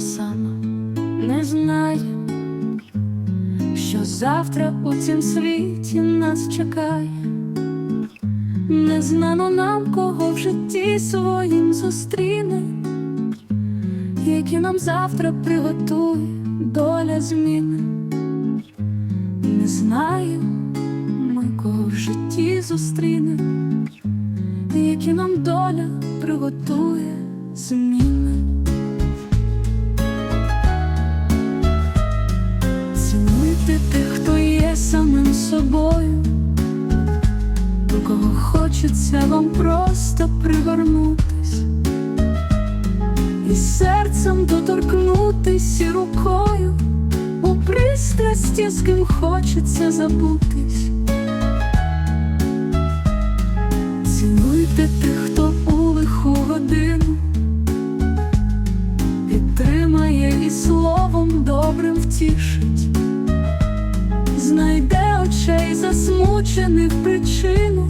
сама не знає, що завтра у цім світі нас чекає. Не знано нам, кого в житті своїм зустріне, які нам завтра приготує доля зміни. Не знаю, ми кого в житті зустріне, які нам доля приготує зміни. Самим собою, кого хочеться вам просто пригорнутись, і серцем доторкнутись і рукою у пристрасті, з ким хочеться забутись. Цінуйте тих, хто у лиху годину підтримає і словом добрим втішить, засмучених причину,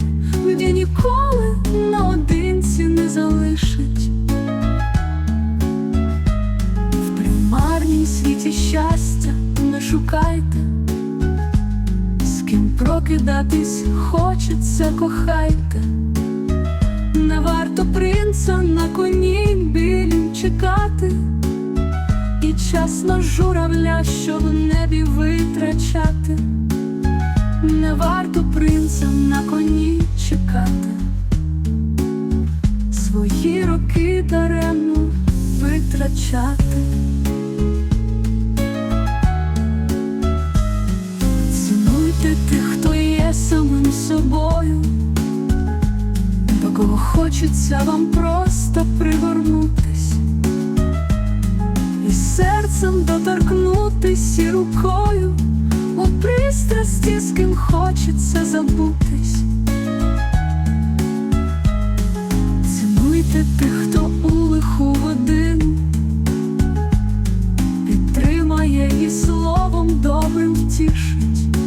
де ніколи наодинці не залишить. В примарній світі щастя не шукайте, з ким прокидатись хочеться, кохайте. Не варто принца на коні білім чекати, і чесно журавля, що в небі витрачати, не варто принца на коні чекати, свої роки даремно витрачати. Цінуйте тих, хто є самим собою. До кого хочеться вам просто пригорнутись, і серцем доторкнутись і рукою пристрасті, з ким хочеться забутись. Цінуйте тих, хто у лиху годину підтримає і словом добрим втішить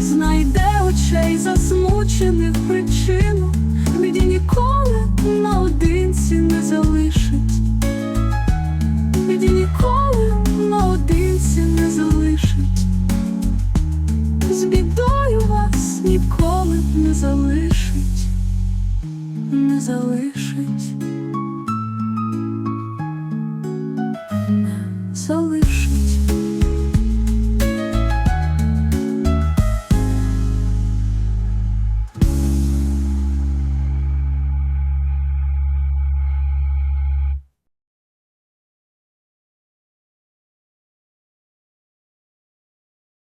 знайде очей засмучених причин, залишить.